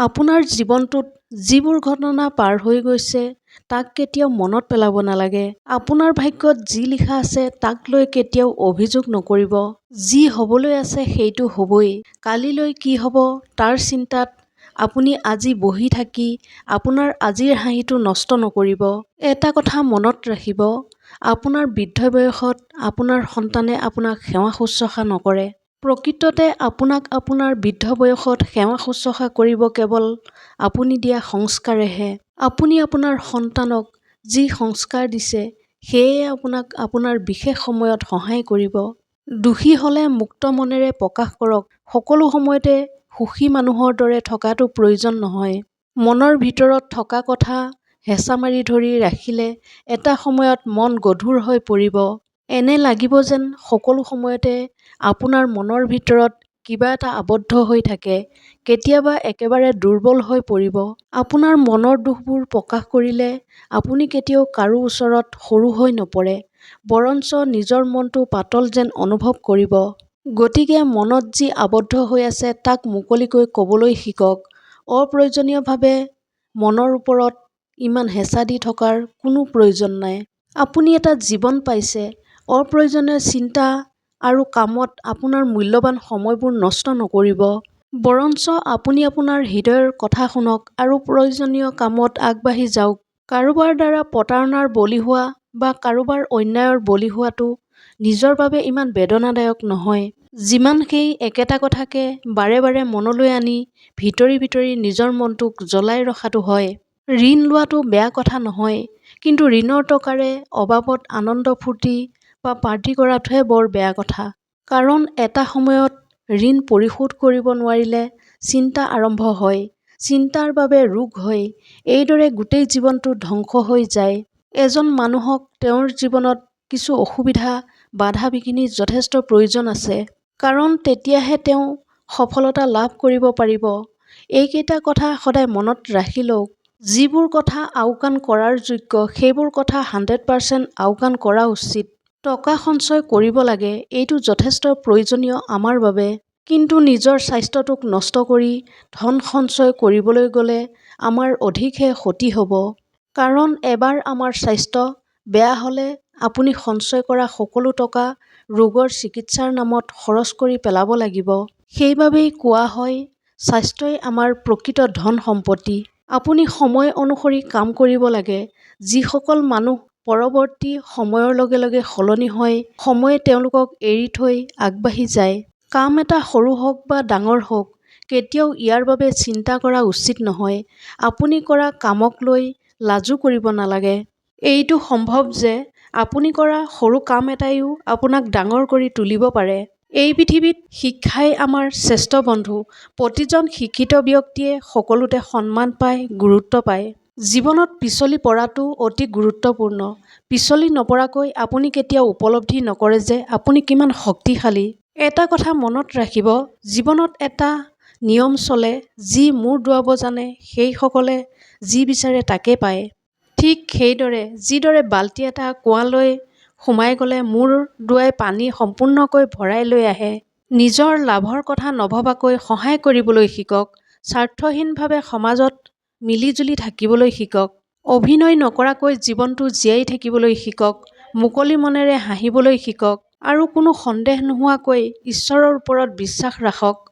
আপোনাৰ জীৱনটোত যিবোৰ ঘটনা পাৰ হৈ গৈছে তাক কেতিয়াও মনত পেলাব নালাগে। আপোনাৰ ভাগ্যত যি লিখা আছে তাক লৈ কেতিয়াও অভিযোগ নকৰিব। যি হ'বলৈ আছে সেইটো হ'বই। কালিলৈ কি হ'ব? তাৰ চিন্তাত আপুনি আজি বহি থাকি আপোনাৰ আজিৰ হাঁহিটো নষ্ট নকৰিব। এটা কথা মনত ৰাখিব আপোনাৰ বৃদ্ধ বয়সত আপোনাৰ সন্তানে আপোনাক সেৱা শুশ্ৰূষা নকৰে। প্ৰকৃততে আপোনাক আপোনাৰ বৃদ্ধ বয়সত সেৱা শুশ্ৰূষা কৰিব কেৱল আপুনি দিয়া সংস্কাৰেহে। আপুনি আপোনাৰ সন্তানক যি সংস্কাৰ দিছে সেয়ে আপোনাক আপোনাৰ বিশেষ সময়ত সহায় কৰিব। দোষী হ'লে মুক্ত মনেৰে প্ৰকাশ কৰক। সকলো সময়তে সুখী মানুহৰ দৰে থকাটো প্ৰয়োজন নহয়। মনৰ ভিতৰত থকা কথা হেঁচা মাৰি ধৰি ৰাখিলে এটা সময়ত মন গধুৰ হৈ পৰিব। এনে লাগিব যেন সকলো সময়তে আপোনাৰ মনৰ ভিতৰত কিবা এটা আবদ্ধ হৈ থাকে কেতিয়াবা একেবাৰে দুৰ্বল হৈ পৰিব। আপোনাৰ মনৰ দুখবোৰ প্ৰকাশ কৰিলে আপুনি কেতিয়াও কাৰো ওচৰত সৰু হৈ নপৰে বৰঞ্চ নিজৰ মনটো পাতল যেন অনুভৱ কৰিব। গতিকে মনত যি আবদ্ধ হৈ আছে তাক মুকলিকৈ ক'বলৈ শিকক। অপ্ৰয়োজনীয়ভাৱে মনৰ ওপৰত ইমান হেঁচা দি থকাৰ কোনো প্ৰয়োজন নাই। আপুনি এটা জীৱন পাইছে অপ্ৰয়োজনীয় চিন্তা আৰু কামত আপোনাৰ মূল্যৱান সময়বোৰ নষ্ট নকৰিব। বৰঞ্চ আপুনি আপোনাৰ হৃদয়ৰ কথা শুনক আৰু প্ৰয়োজনীয় কামত আগবাঢ়ি যাওক। কাৰোবাৰ দ্বাৰা প্ৰতাৰণাৰ বলি হোৱা বা কাৰোবাৰ অন্যায়ৰ বলি হোৱাটো নিজৰ বাবে ইমান বেদনাদায়ক নহয়। যিমান সেই একেটা কথাকে বাৰে বাৰে মনলৈ আনি ভিতৰি ভিতৰি নিজৰ মনটোক জ্বলাই ৰখাটো হয়। ঋণ লোৱাটো বেয়া কথা নহয় কিন্তু ঋণৰ টকাৰে অবাবত আনন্দ ফূৰ্তি বা পাৰ্টি কৰাটোহে বৰ বেয়া কথা। কাৰণ এটা সময়ত ঋণ পৰিশোধ কৰিব নোৱাৰিলে চিন্তা আৰম্ভ হয় চিন্তাৰ বাবে ৰোগ হয় এইদৰে গোটেই জীৱনটো ধ্বংস হৈ যায়। এজন মানুহক তেওঁৰ জীৱনত কিছু অসুবিধা বাধা বিঘিনিৰ যথেষ্ট প্ৰয়োজন আছে। কাৰণ তেতিয়াহে তেওঁ সফলতা লাভ কৰিব পাৰিব। এইকেইটা কথা সদায় মনত ৰাখি লওক যিবোৰ কথা আওকাণ কৰাৰ যোগ্য সেইবোৰ কথা হাণ্ড্ৰেড পাৰ্চেণ্ট আওকাণ কৰা উচিত। টকা সঞ্চয় কৰিব লাগে এইটো যথেষ্ট প্ৰয়োজনীয় আমাৰ বাবে। কিন্তু নিজৰ স্বাস্থ্যটোক নষ্ট কৰি ধন সঞ্চয় কৰিবলৈ গ'লে আমাৰ অধিকহে ক্ষতি হ'ব। কাৰণ এবাৰ আমাৰ স্বাস্থ্য বেয়া হ'লে আপুনি সঞ্চয় কৰা সকলো টকা ৰোগৰ চিকিৎসাৰ নামত খৰচ কৰি পেলাব লাগিব। সেইবাবেই কোৱা হয় স্বাস্থ্যই আমাৰ প্ৰকৃত ধন সম্পত্তি। আপুনি সময় অনুসৰি কাম কৰিব লাগে যিসকল মানুহ পৰৱৰ্তী সময়ৰ লগে লগে সলনি হয় সময়ে তেওঁলোকক এৰি থৈ আগবাঢ়ি যায়। কাম এটা সৰু হওক বা ডাঙৰ হওক কেতিয়াও ইয়াৰ বাবে চিন্তা কৰা উচিত নহয়। আপুনি কৰা কামক লৈ লাজো কৰিব নালাগে। এইটো সম্ভৱ যে আপুনি কৰা সৰু কাম এটাইও আপোনাক ডাঙৰ কৰি তুলিব পাৰে। এই পৃথিৱীত শিক্ষাই আমাৰ শ্ৰেষ্ঠ বন্ধু। প্ৰতিজন শিক্ষিত ব্যক্তিয়ে সকলোতে সন্মান পায় গুৰুত্ব পায়। জীৱনত পিছলি পৰাটো অতি গুৰুত্বপূৰ্ণ। পিছলি নপৰাকৈ আপুনি কেতিয়াও উপলব্ধি নকৰে যে আপুনি কিমান শক্তিশালী। এটা কথা মনত ৰাখিব জীৱনত এটা নিয়ম চলে যি মূৰ দোৱাব জানে সেইসকলে যি বিচাৰে তাকে পায়। ঠিক সেইদৰে যিদৰে বাল্টি এটা কুঁৱালৈ সোমাই গ'লে মূৰ দোৱাই পানী সম্পূৰ্ণকৈ ভৰাই লৈ আহে। নিজৰ লাভৰ কথা নভবাকৈ সহায় কৰিবলৈ শিকক। স্বাৰ্থহীনভাৱে সমাজত মিলিজুলি থাকিবলৈ শিকক। অভিনয় নকৰাকৈ জীৱনটো জীয়াই থাকিবলৈ শিকক। মুকলি মনেৰে হাঁহিবলৈ শিকক। আৰু কোনো সন্দেহ নোহোৱাকৈ ঈশ্বৰৰ ওপৰত বিশ্বাস ৰাখক।